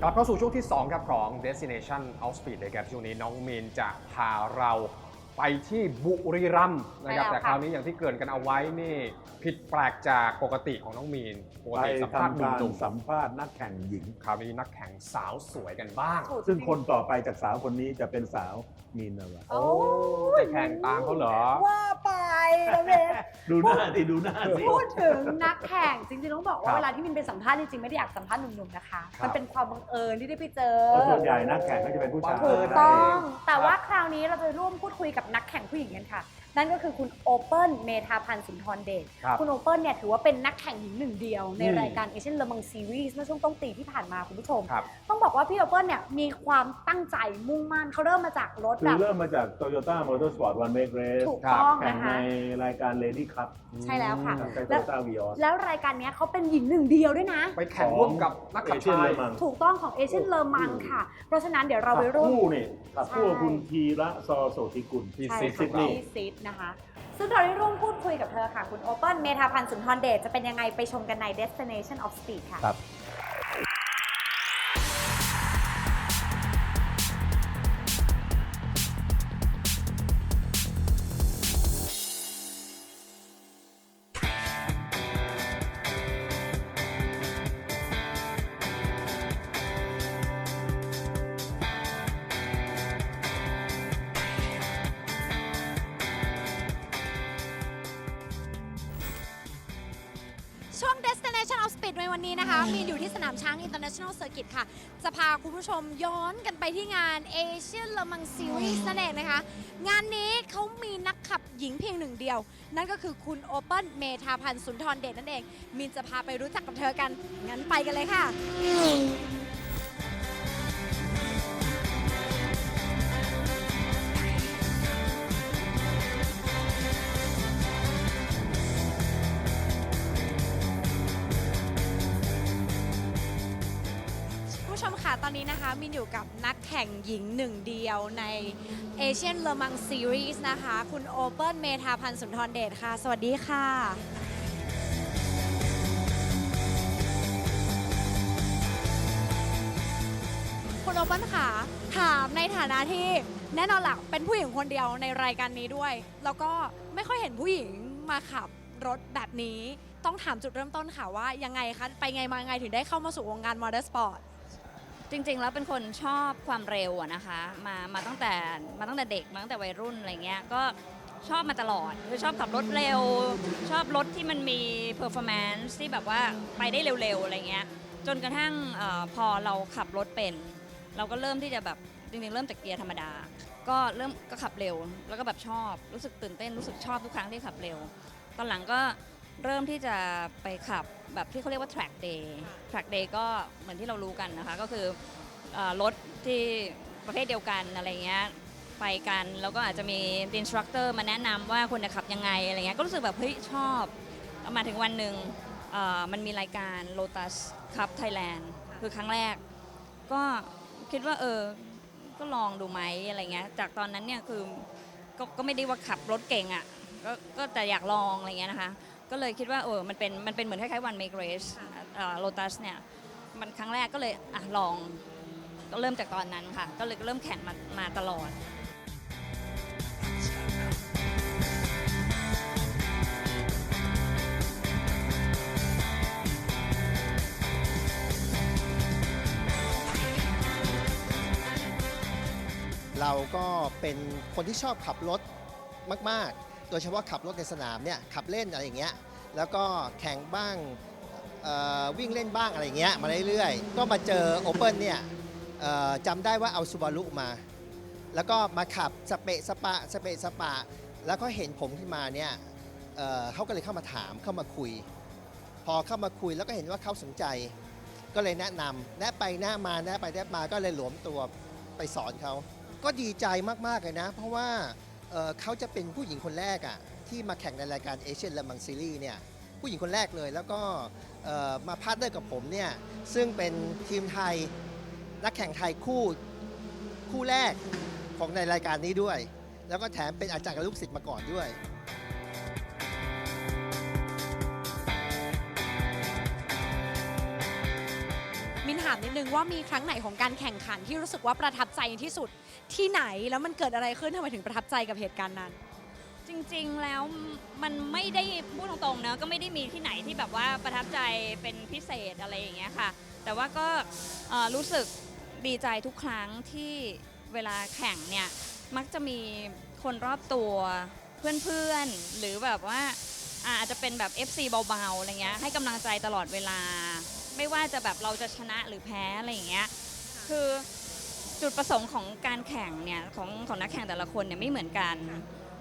กลับเข้าสู่ช่วงที่ 2 ครับของ Destination of Speed เลยครับช่วงนี้น้องมีนจะพาเราไปที่บุรีรัมย์นะครับไปแล้วแต่ค่ะคราวนี้อย่างที่เกริ่นกันเอาไว้นี่ ผิดแปลกจากปกติของน้องมีนปกไปติสัมภาษณ์หทำการนุ่มสัมภาษณ์นักแข่งหญิง ๆคราวนี้นักแข่งสาวสวยกันบ้างถูกซึ่งคนต่อไปจากสาวคนนี้จะเป็นสาวมีนนาวะโอ้จะแข่งตามเขาเหรอ ว่าไป นะเบส ดูหน้าสิดูหน้าสิ พูดถึงนักแข่งจริงๆต้องบอกครัว่าบเวลาที่มินไปสัมภาษณ์จริงๆไม่ได้อยากสัมภาษณ์หนุ่มๆนะคะ ครับ มันเป็นความบังเอิญที่ได้ไปเจอเพราะส่วนใหญ่นักแข่งก็จะเป็นผู้ชายบังเอิถูญกต้องได้แต่ว่าคราวนี้เราจะร่วมพูดคุยกับนักแข่งผู้หญิงกันค่ะ นั่นก็คือคุณโอเปิลเมธาพันธ์สุนทรเดชครับคุณโอเปิลเนี่ยถือว่าเป็นนักแข่งหญิงหนึ่งเดียวในอืมรายการเอเชียนเลมังซีรีส์เมื่อช่วงต้นปีที่ผ่านมาคุณผู้ชม ครับ ต้องบอกว่าพี่โอเปิลเนี่ยมีความตั้งใจมุ่งมั่นเขาเริ่มมาจากรถคืแบอบ เริ่มมาจาก Toyota Motorsport One Make Race ถูกต้องแข่งนะในคะรายการ Lady Cup ใช่แล้วค่ะใช้แล้ว Toyota Vios แล้วรายการเนี้ยเขาเป็นหญิงหนึ่งเดียวด้วยนะ ไปแข่งร่วมกับนักขับเอเชียนชายเลมังถูกต้องของเอเชียนเลอมังค่ะ เพราะฉะนั้นเดี๋ยวเราไปขับร่วม คู่นี่ขับคู่กับใช่คุณทีระซอโสธิกุลที่ใช่ซิดค่ะซิดนีย์ที่ซิดนะคะ ซึ่งเราได้ร่วมพูดคุยกับเธอค่ะ คุณโอเปิลเมธาพันธ์สุนทรเดชจะเป็นยังไงไปชมกันใน Destination of Speed ค่ะ ครับ ช่วง Destination of Speed ในวันนี้นะคะ มีอยู่ที่สนามช้าง International Circuit ค่ะ จะพาคุณผู้ชมย้อนกันไปที่งาน Asian Le Mans Series นั่นเองนะคะ งานนี้เขามีนักขับหญิงเพียงหนึ่งเดียว นั่นก็คือคุณโอเปิลเมธาพันธ์สุนทรเดชนั่นเอง มินจะพาไปรู้จักกับเธอกัน งั้นไปกันเลยค่ะ ค่ะ ตอนนี้นะคะมินอยู่กับนักแข่งหญิงหนึ่งเดียวใน Asian Le Mans Series นะคะ คุณโอเปิลเมธาพันธ์สุนทรเดชค่ะ สวัสดีค่ะ คุณโอเปิลค่ะ ถามในฐานะที่แน่นอนหลักเป็นผู้หญิงคนเดียวในรายการนี้ด้วย แล้วก็ไม่ค่อยเห็นผู้หญิงมาขับรถแบบนี้ ต้องถามจุดเริ่มต้นค่ะว่ายังไงคะ ไปไงมาไงถึงได้เข้ามาสู่วงการมอเตอร์สปอร์ต จริงๆ แล้วเป็นคนชอบความเร็วอะนะคะ มามาตั้งแต่มาตั้งแต่เด็กมาตั้งแต่วัยรุ่นอะไรเงี้ยก็ชอบมาตลอดคือชอบขับรถเร็ว ชอบรถที่มันมี performance ที่แบบว่าไปได้เร็วๆอะไรเงี้ยจนกระทั่งอพอเราขับรถเป็น เราก็เริ่มที่จะแบบจริงๆ เริ่มจากเกียร์ธรรมดา ก็เริ่มก็ขับเร็ว แล้วก็แบบชอบรู้สึกตื่นเต้นรู้สึกชอบทุกครั้งที่ขับเร็ว ตอนหลังก็ เริ่มที่จะไปขับแบบที่เขาเรียกว่า track day track day ก็เหมือนที่เรารู้กันนะคะ ก็คือเออรถที่ประเภทเดียวกันอะไรเงี้ยไปกัน แล้วก็อาจจะมีอินสตรัคเตอร์มาแนะนำว่าควรจะขับยังไงอะไรเงี้ยก็รู้สึกแบบเฮ้ยชอบมาถึงวันหนึ่งเอ่อมันมีรายการ Lotus Cup Thailand คือครั้งแรก ก็คิดว่าเออ ก็ลองดูไหมอะไรเงี้ย จากตอนนั้นเนี่ยคือก็ก็ไม่ได้ว่าขับรถเก่งอะ่ะ ก็ก็แต่อยากลองอะไรเงี้ยนะคะ ก็เลยคิดว่าเออมันเป็นมันเป็นเหมือนคล้ายๆ one make race โลตัสเนี่ยมันครั้งแรกก็เลยอะลองก็เริ่มจากตอนนั้นค่ะ ก็เลยเริ่มแข่งมามาตลอด เราก็เป็นคนที่ชอบขับรถมาก ๆ โดยเฉพาะขับรถในสนามเนี่ยขับเล่นอะไรอย่างเงี้ยแล้วก็แข่งบ้างวิ่งเล่นบ้างอะไรเงี้ยมาเรื่อยๆ ก็มาเจอโอเปิลเนี่ยจำได้ว่าเอาซูบารุมา แล้วก็มาขับสเปะสปะสเปะสปะ แล้วก็เห็นผมขึ้นมาเนี่ยเเขาก็เลยเข้ามาถามเข้ามาคุย พอเข้ามาคุยแล้วก็เห็นว่าเขาสนใจ ก็เลยแนะนำแนะไปแนะมาแนะไปแนะมาก็เลยหลวมตัวไปสอนเขา ก็ดีใจมากๆเลยนะ เพราะว่า เอ่อเขาจะเป็นผู้หญิงคนแรกอะ่ะที่มาแข่งในรายการเอเชียนเลมังซีรีส์เนี่ยผู้หญิงคนแรกเลย แล้วก็เอ่อมาพาร์ทเนอร์กับผมเนี่ยซึ่งเป็นทีมไทยนักแข่งไทยคู่คู่แรกของในรายการนี้ด้วย แล้วก็แถมเป็นอาจารย์กับลูกศิษย์มาก่อนด้วย มินถามนิดนึงว่ามีครั้งไหนของการแข่งขันที่รู้สึกว่าประทับใจที่สุดที่ไหนแล้วมันเกิดอะไรขึ้นทำไมถึงประทับใจกับเหตุการณ์นั้น จริงๆแล้วมันไม่ได้พูดตรงๆเนอะก็ไม่ได้มีที่ไหนที่แบบว่าประทับใจเป็นพิเศษอะไรอย่างเงี้ยค่ะ แต่ว่าก็เอ่อรู้สึกดีใจทุกครั้งที่เวลาแข่งเนี่ยมักจะมีคนรอบตัวเพื่อนๆ หรือแบบว่าอาจจะเป็นแบบ FC เบาๆอะไรเงี้ยให้กำลังใจตลอดเวลา ไม่ว่าจะแบบเราจะชนะหรือแพ้อะไรอย่างเงี้ยคือจุดประสงค์ของการแข่งเนี่ยของของนักแข่งแต่ละคนเนี่ยไม่เหมือนกัน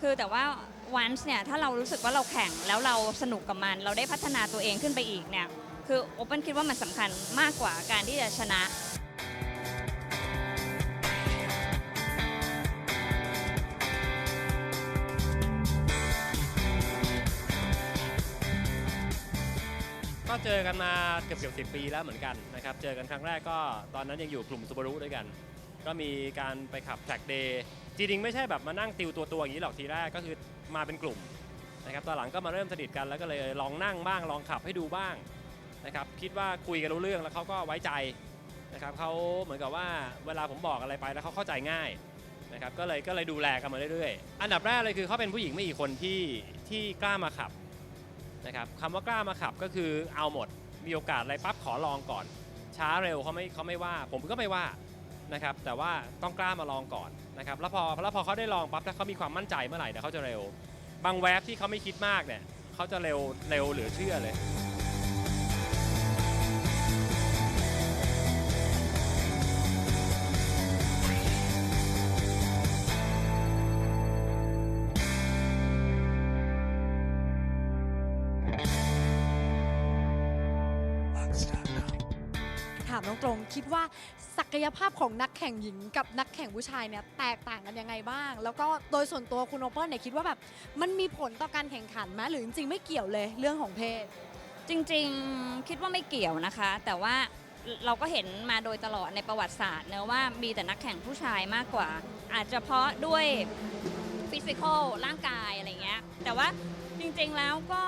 คือแต่ว่าวันเนี่ยถ้าเรารู้สึกว่าเราแข่งแล้วเราสนุกกับมัน เราได้พัฒนาตัวเองขึ้นไปอีกเนี่ยคือโอเปนคิดว่ามันสำคัญมากกว่าการที่จะชนะ ก็เจอกันมาเกือบเกือบสิปีแล้วเหมือนกันนะครับ เจอกันครั้งแรกก็ตอนนั้นยังอยู่กลุ่มซูบารุด้วยกัน ก็มีการไปขับแท็กเดย์จริงๆไม่ใช่แบบมานั่งติวตัวตัวๆอย่างนี้หรอกทีแรกก็คือมาเป็นกลุ่มนะครับตอนหลังก็มาเริ่มสนิทกันแล้วก็เลยลองนั่งบ้างลองขับให้ดูบ้างนะครับคิดว่าคุยกันรู้เรื่องแล้วเขาก็ไว้ใจนะครับเขาเหมือนกับว่าเวลาผมบอกอะไรไปแล้วเขาเข้าใจง่ายนะครับก็เลยก็เลยดูแลกันมาเรื่อยๆ อันดับแรกเลยคือเขาเป็นผู้หญิงไม่กี่คนที่ที่กล้ามาขับ นะครับคำว่ากล้ามาขับก็คือเอาหมด มีโอกาสอะไรปั๊บขอลองก่อน ช้าเร็วเขาไม่เขาไม่ว่า ผมก็ไม่ว่านะครับแต่ว่าต้องกล้ามาลองก่อนนะครับแล้วพอแล้วพอเขาได้ลองปั๊บถ้าเขามีความมั่นใจเมื่อไหร่เดี๋ยวเขาจะเร็ว บางแวบที่เขาไม่คิดมากเนี่ยเขาจะเร็วเร็วเหลือเชื่อเลยามตรงๆคิดว่าศักยภาพของนักแข่งหญิงกับนักแข่งผู้ชายเนี่ยแตกต่างกันยังไงบ้าง แล้วก็โดยส่วนตัวคุณโอเปิลเนี่ยคิดว่าแบบมันมีผลต่อการแข่งขันไหมหรือจริงๆไม่เกี่ยวเลยเรื่องของเพศ จริงๆคิดว่าไม่เกี่ยวนะคะ แต่ว่าเราก็เห็นมาโดยตลอดในประวัติศาสตร์เนะว่ามีแต่นักแข่งผู้ชายมากกว่า อาจจะเพราะด้วยฟิสิกอลร่างกายอะไรเงี้ยแต่ว่าจริงๆแล้วก็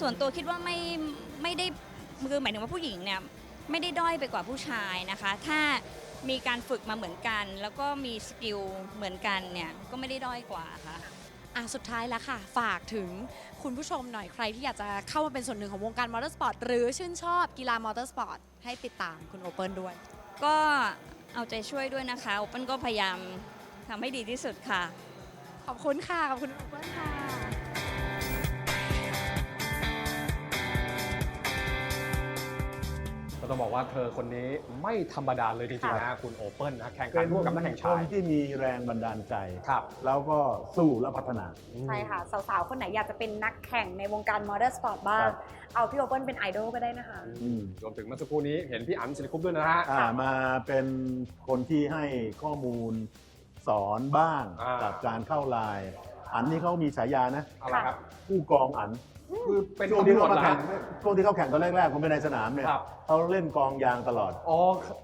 ส่วนตัวคิดว่าไม่ไม่ได้คือหมายถึงว่าผู้หญิงเนี่ย ไม่ได้ด้อยไปกว่าผู้ชายนะคะ ถ้ามีการฝึกมาเหมือนกัน แล้วก็มีสกิลเหมือนกันเนี่ยก็ไม่ได้ด้อยกว่าค่ะ อะสุดท้ายแล้วค่ะ ฝากถึงคุณผู้ชมหน่อยใครที่อยากจะเข้ามาเป็นส่วนหนึ่งของวงการมอเตอร์สปอร์ตหรือชื่นชอบกีฬามอเตอร์สปอร์ตให้ติดตามคุณโอเปิลด้วย ก็เอาใจช่วยด้วยนะคะโอเปนก็พยายามทำให้ดีที่สุดค่ะ ขอบคุณค่ะ ขอบคุณโอเปิลค่ะ ต้องบอกว่าเธอคนนี้ไม่ธรรมดาเลยจริงๆนะคุณโอเปิลนะแข่งขัเป็นนร่วมกับนักแข่งคชานยที่มีแรงบันดาลใจครับแล้วก็สู้และพัฒนา ใช่ค่ะ สาวๆ คนไหนอยากจะเป็นนักแข่งในวงการมอเตอร์สปอร์ตบ้างครับเอาพี่โอเปิลเป็นไอดอลก็ได้นะคะอืมรวมถึงเมื่อสักครู่นี้เห็นพี่อันศิริคุปต์ด้วยนะฮะอ่ามาเป็นคนที่ให้ข้อมูลสอนบ้างอ่ากักับการเข้าไลน์ อันนี้เขามีฉายานะอะไรครับ ผู้กองอันคือเป็นช่วงตำที่รวเขาจมาเหรอแข่ฮะงช่วงที่เขาแข่งตอนแรกๆผมเป็นในสนามเนี่ยครับ เขาเล่นกองยางตลอดอ๋อ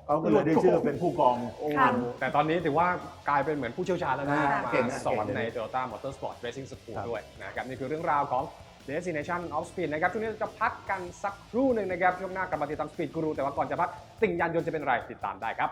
เขาก็เลยได้ชื่อเป็นผู้กองค่ะอัน แต่ตอนนี้ถือว่ากลายเป็นเหมือนผู้เชี่ยวชาญแล้วนะอ่ามาเก่งนะสอนเก่งใน Toyota Motorsport Racing School ครับ ด้วยนะครับนี่คือเรื่องราวของ Destination of Speed นะครับช่วงนี้เราจะพักกันสักครู่หนึ่งนะครับช่วงหน้ากลับมาติดตาม Speed Guru แต่ว่าก่อนจะพักติ่งยานยนต์จะเป็นอะไรติดตามได้ครับ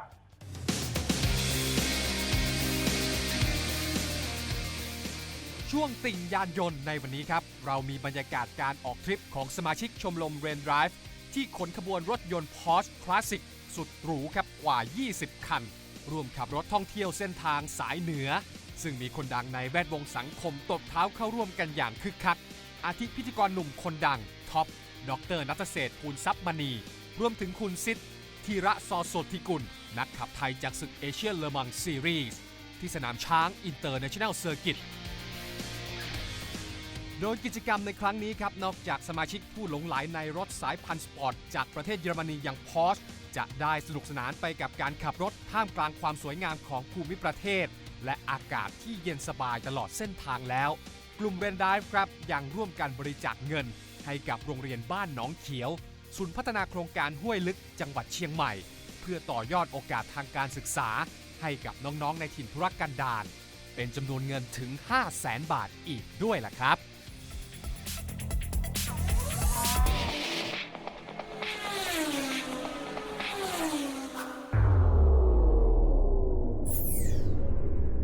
ช่วงติ่งยานยนต์ในวันนี้ครับ เรามีบรรยากาศการออกทริปของสมาชิกชมรม r a i n Drive ที่ขนขบวนรถยนต์ Porsche Classic สุดหรูครับกว่า 20 คัน ร่วมขับรถท่องเที่ยวเส้นทางสายเหนือ ซึ่งมีคนดังในแวดวงสังคมตบเท้าเข้าร่วมกันอย่างคึกคัก อาทิพิธีกรหนุ่มคนดังท็อปดรนัทเศษภูลทรัพย์มณี รวมถึงคุณซิดธีระซอโสธิกุล นักขับไทยจากศึกเอเชียเลอมังซีรีส์ที่สนามช้างอินเตอร์เนชั่นแนลเซอร์กิต โดยกิจกรรมในครั้งนี้ครับ นอกจากสมาชิกผู้หลงไหลในรถสายพันธุ์สปอร์ต จากประเทศเยอรมนีอย่างพอร์ชจะได้สนุกสนานไปกับการขับรถท่ามกลางความสวยงามของภูมิประเทศ และอากาศที่เย็นสบายตลอดเส้นทางแล้ว กลุ่มเรนด i ฟครับยังร่วมกันบริจาคเงิน ให้กับโรงเรียนบ้านหนองเขียวศูนย์พัฒนาโครงการห้วยลึกจังหวัดเชียงใหม่ เพื่อต่อยอดโอกาสทางการศึกษา ให้กับน้องๆในถิ่นทุรกันดารเป็นจำนวนเงินถึง 5 0 0แสนบาทอีกด้วยล่ะครับ